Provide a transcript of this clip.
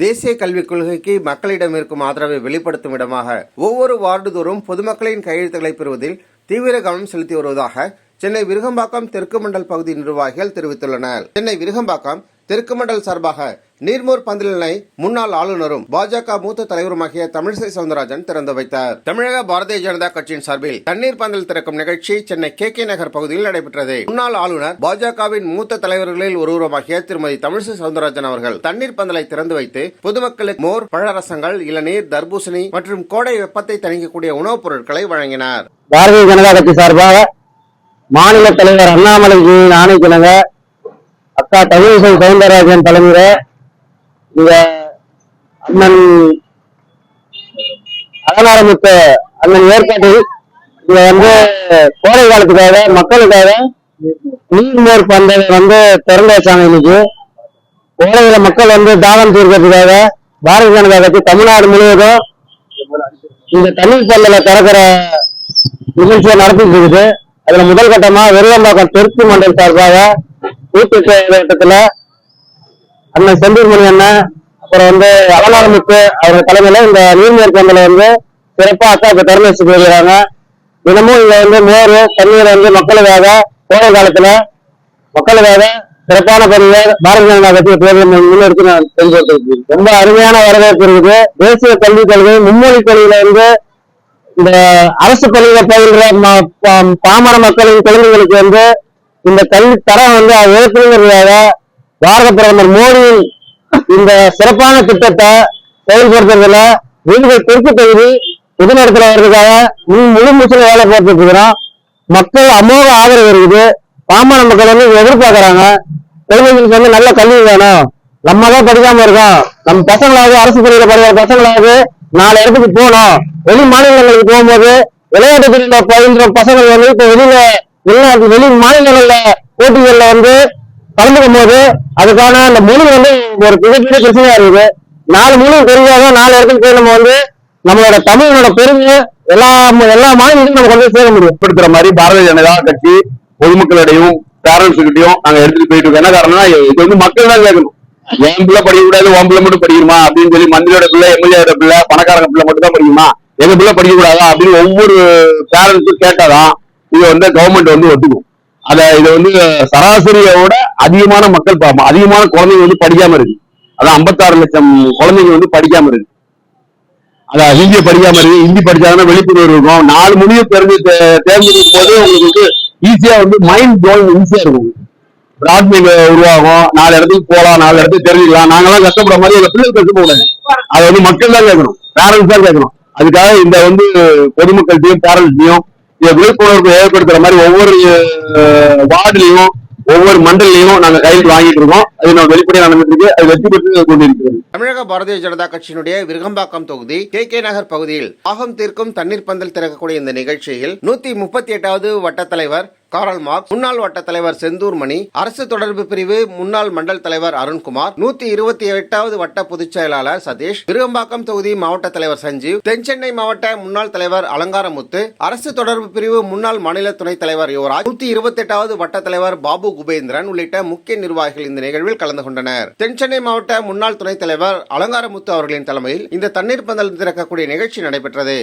தேசிய கல்விக் கொள்கைக்கு மக்களிடம் இருக்கும் ஆதரவை வெளிப்படுத்தும் இடமாக ஒவ்வொரு வார்டுதோறும் பொதுமக்களின் கையெழுத்துக்களை பெறுவதில் தீவிர கவனம் செலுத்தி வருவதாக சென்னை விருகம்பாக்கம் தெற்கு மண்டல் பகுதி நிர்வாகிகள் தெரிவித்துள்ளனர். சென்னை விருகம்பாக்கம் தெற்கு மண்டல் சார்பாக நீர்மோர் பந்தலினை முன்னாள் ஆளுநரும் பாஜக மூத்த தலைவருமாகிய தமிழிசை சவுந்தரராஜன் திறந்து வைத்தார். தமிழக பாரதிய ஜனதா கட்சியின் சார்பில் தண்ணீர் பந்தல் திறக்கும் நிகழ்ச்சி சென்னை கே கே நகர் பகுதியில் நடைபெற்றது. முன்னாள் ஆளுநர் பாஜகவின் மூத்த தலைவர்களில் ஒருவருமாகிய திருமதி தமிழிசை சவுந்தரராஜன் அவர்கள் தண்ணீர் பந்தலை திறந்து வைத்து பொதுமக்களுக்கு மோர் பழரசங்கள் இளநீர் தர்பூசணி மற்றும் கோடை வெப்பத்தை தணிக்கக்கூடிய உணவுப் பொருட்களை வழங்கினார். பாரதிய ஜனதா கட்சி சார்பாக மாநில தலைவர் அண்ணாமலை ஆணைக்கிணங்க அக்கா தமிழிசை சவுந்தரராஜன் தலைமையில இந்த அண்ணன் அலங்காரமிக்க அண்ணன் ஏற்பாட்டில் இங்க வந்து கோடை காலத்துக்காக மக்களுக்காக நீர்மோர் பந்தலை வந்து திறந்து வச்சாங்க இன்னைக்கு. கோடையில மக்கள் வந்து தானம் தீர்க்கிறதுக்காக பாரதிய ஜனதா கட்சி தமிழ்நாடு முழுவதும் இந்த தண்ணீர் பந்தல திறக்கிற நிகழ்ச்சியை நடத்திட்டு இருக்குது. அதுல முதல் கட்டமா விருதம்பாக்கம் தெற்கு மண்டல் சார்பாக வீட்டு வட்டத்துல அண்ணன் செந்தூர்மணி அண்ணன் அப்புறம் வந்து அலங்காரமுத்து அவங்க தலைமையில இந்த நீர்மேற் பந்தலை வந்து சிறப்பா அக்காவுக்கு திறந்து வச்சுட்டு வருகிறாங்க தினமும் இங்க வந்து மோர் தண்ணீர் வந்து மக்களுக்காக கோடை காலத்துல மக்களுக்காக சிறப்பான பணியை பாரதிய ஜனதா கட்சி தேர்தல் முன்னெடுத்து நான் தெரிஞ்சு ரொம்ப அருமையான வரவேற்பு இருக்குது. தேசிய கல்விக் கொள்கை மும்மொழி கொள்கையில வந்து இந்த அரசு பள்ளியில பயில்ற ம- பாமர மக்களின் குழந்தைகளுக்கு வந்து இந்த கல்வி தரம் வந்து உயர்த்துங்கிறதுக்காக பாரத பிரதமர் மோடி இந்த சிறப்பான திட்டத்தை செயல்படுத்துறதுல வீடுகள் தெற்கு தொகுதி முதலிடத்துல வர்றதுக்காக முழு முழு மூச்சில் வேலை பார்த்துட்டு இருக்கிறோம். மக்கள் அமோக ஆதரவு இருக்குது. பாமர மக்கள் வந்து எதிர்பார்க்கறாங்க. குழந்தைங்களுக்கு வந்து நல்ல கல்வி வேணும். நம்ம தான் படிக்காம இருக்கோம். நம்ம பசங்களாவது அரசு துறையில படிக்கிற பசங்களாவது நாலு இடத்துக்கு போகணும். வெளி மாநிலங்களுக்கு போகும்போது விளையாட்டு துறையில பயின்ற பசங்கள் வந்து இப்ப வெளியில வெளிநாட்டு வெளி மாநிலங்கள்ல போட்டிகள்ல வந்து கலந்துக்கும் போது அதுக்கான அந்த முழு வந்து ஒரு மிகப்பெரிய பிரச்சனையா இருக்குது. நாலு முழு தெரிஞ்சாதான் நாலு இடத்துக்கு போய் நம்ம வந்து நம்மளோட தமிழனோட பெருமையை எல்லா எல்லா மாநிலத்திலும் நம்ம கொண்டு சேர முடியும். ஏற்படுத்துற மாதிரி பாரதிய ஜனதா கட்சி பொதுமக்களிடையும் பேரண்ட்ஸ் கிட்டையும் நாங்க எடுத்துட்டு போயிட்டு இருக்கோம். என்ன காரணம்னா இது வந்து மக்கள் தான் கேட்கணும். என் பிள்ளை படிக்க கூடாது உன் பிள்ளை மட்டும் படிக்கணுமா? அப்படின்னு சொல்லி மந்திரியோட பிள்ளை எம்எல்ஏட பிள்ளை பணக்காரங்க பிள்ளை மட்டும் தான் படிக்குமா எங்க பிள்ளை படிக்க கூடாதா அப்படின்னு ஒவ்வொரு பேரண்ட்ஸும் கேட்டாதான் இது வந்து கவர்மெண்ட் வந்து ஒத்துக்கும். அத இதை வந்து சராசரியோட அதிகமான மக்கள் பாப்போம் அதிகமான குழந்தைங்க வந்து படிக்காம இருக்கு. அதான் 56 லட்சம் குழந்தைங்க வந்து படிக்காம இருக்கு. அதான் ஹிந்தியை படிக்காம இருக்கு. ஹிந்தி படிச்சாங்கன்னா வெளிப்புணர்வு இருக்கும். நாலு மொழியை தெரிஞ்சு தேர்ந்தெடுக்கும் போது உங்களுக்கு வந்து ஈஸியா வந்து மைண்ட் ஜோயின் ஈஸியா இருக்கும். பிராத்மிக உருவாகும். நாலு இடத்துக்கு போகலாம் நாலு இடத்துக்கு தெரிஞ்சுக்கலாம். நாங்கெல்லாம் கஷ்டப்படுற மாதிரி எங்க பிள்ளைங்க கஷ்டப்படாது அதை வந்து மக்கள் தான் கேட்கணும். பேரண்ட்ஸ் தான் கேட்கணும். அதுக்காக இந்த வந்து பொதுமக்கள்கிட்டையும் பேரண்ட்ஸையும் விழிப்புணர்வு ஏற்படுத்துற மாதிரி ஒவ்வொரு அஹ், வார்டுலயும் ஒவ்வொரு மண்டலையும் நாங்க கையில் வாங்கிட்டு இருக்கோம். அது நம்ம வெளிப்படையா நடந்துட்டு இருக்கு. அது வெற்றி பெற்று கொண்டிருக்கிறது தமிழக பாரதிய ஜனதா கட்சியினுடைய விருகம்பாக்கம் தொகுதி கே கே நகர் பகுதியில் ஆகம் தீர்க்கும் தண்ணீர் பந்தல் திறக்கக்கூடிய இந்த நிகழ்ச்சியில் நூத்தி முப்பத்தி எட்டாவது வட்ட தலைவர் காரல் மார்க் முன்னாள் வட்ட தலைவர் செந்தூர் மணி அரசு தொடர்பு பிரிவு முன்னாள் மண்டல் தலைவர் அருண்குமார் நூத்தி இருபத்தி எட்டாவது வட்ட பொதுச் செயலாளர் சதீஷ் விருகம்பாக்கம் தொகுதி மாவட்ட தலைவர் சஞ்சீவ் தென்சென்னை மாவட்ட முன்னாள் தலைவர் அலங்காரமுத்து அரசு தொடர்பு பிரிவு முன்னாள் மாநில துணைத் தலைவர் யுவராஜ் நூத்தி இருபத்தி எட்டாவது வட்ட தலைவர் பாபு குபேந்திரன் உள்ளிட்ட முக்கிய நிர்வாகிகள் இந்த நிகழ்வில் கலந்து கொண்டனர். தென்சென்னை மாவட்ட முன்னாள் துணைத் தலைவர் அலங்காரமுத்து அவர்களின் தலைமையில் இந்த தண்ணீர் பந்தல் திறக்கக்கூடிய நிகழ்ச்சி நடைபெற்றது.